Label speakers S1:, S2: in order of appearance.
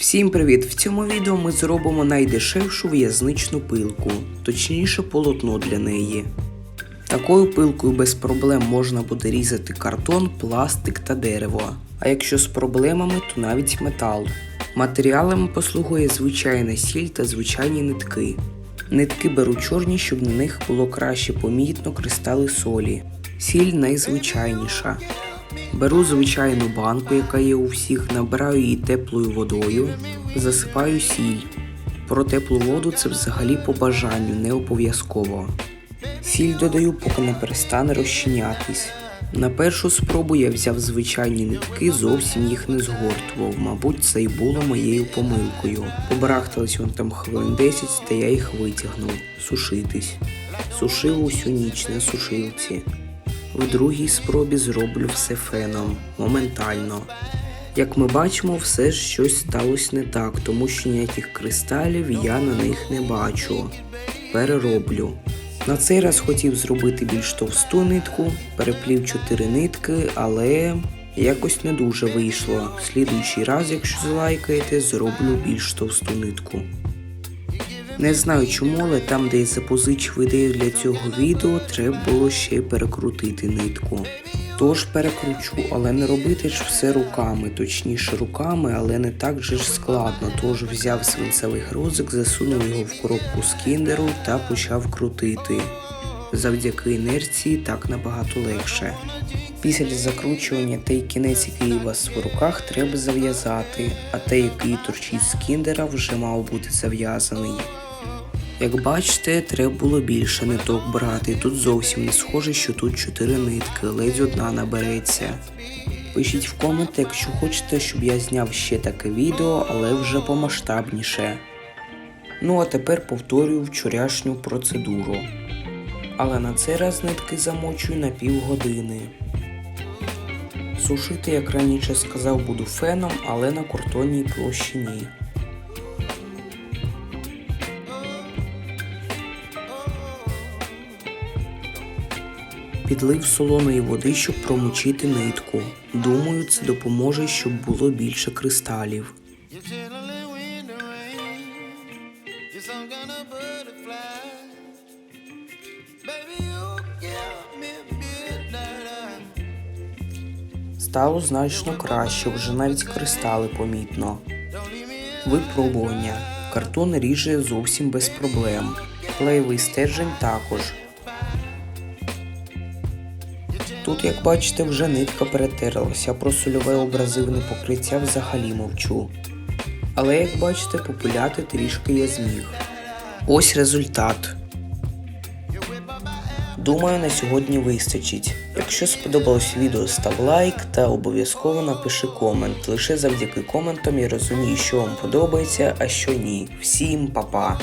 S1: Всім привіт! В цьому відео ми зробимо найдешевшу в'язничну пилку, точніше полотно для неї. Такою пилкою без проблем можна буде різати картон, пластик та дерево. А якщо з проблемами, то навіть метал. Матеріалами послугує звичайна сіль та звичайні нитки. Нитки беру чорні, щоб на них було краще помітно кристали солі. Сіль найзвичайніша. Беру звичайну банку, яка є у всіх, набираю її теплою водою, засипаю сіль. Про теплу воду це взагалі по бажанню, не обов'язково. Сіль додаю, поки не перестане розчинятись. На першу спробу я взяв звичайні нитки, зовсім їх не згортував. Мабуть, це й було моєю помилкою. Побарахтались вон там хвилин 10, та я їх витягнув. Сушитись. Сушив усю ніч на сушилці. В другій спробі зроблю все феном, моментально. Як ми бачимо, все ж щось сталося не так, тому що ніяких кристалів я на них не бачу. Перероблю. На цей раз хотів зробити більш товсту нитку, переплів чотири нитки, але якось не дуже вийшло. Слідуючий раз, якщо залайкаєте, зроблю більш товсту нитку. Не знаю чому, але там, де я запозичив ідею для цього відео, треба було ще й перекрутити нитку. Тож перекручу, але не робити ж все руками, точніше руками, але не так же ж складно. Тож взяв свинцевий грозик, засунув його в коробку з кіндеру та почав крутити. Завдяки інерції так набагато легше. Після закручування той кінець, який у вас в руках, треба зав'язати, а той, який торчить з кіндера, вже мав бути зав'язаний. Як бачите, треба було більше ниток брати. Тут зовсім не схоже, що тут 4 нитки, ледь одна набереться. Пишіть в коменти, якщо хочете, щоб я зняв ще таке відео, але вже помасштабніше. Ну а тепер повторюю вчорашню процедуру. Але на цей раз нитки замочую на півгодини. Сушити, як раніше сказав, буду феном, але на картонній площині. Підлив солоної води, щоб промочити нитку. Думаю, це допоможе, щоб було більше кристалів. Стало значно краще, вже навіть кристали помітно. Випробування. Картон ріже зовсім без проблем. Клеєвий стержень також. Тут, як бачите, вже нитка перетерлася, про сольове образивне покриття взагалі мовчу. Але як бачите, попиляти трішки я зміг. Ось результат. Думаю, на сьогодні вистачить. Якщо сподобалось відео, став лайк та обов'язково напиши комент. Лише завдяки коментам я розумію, що вам подобається, а що ні. Всім па-па!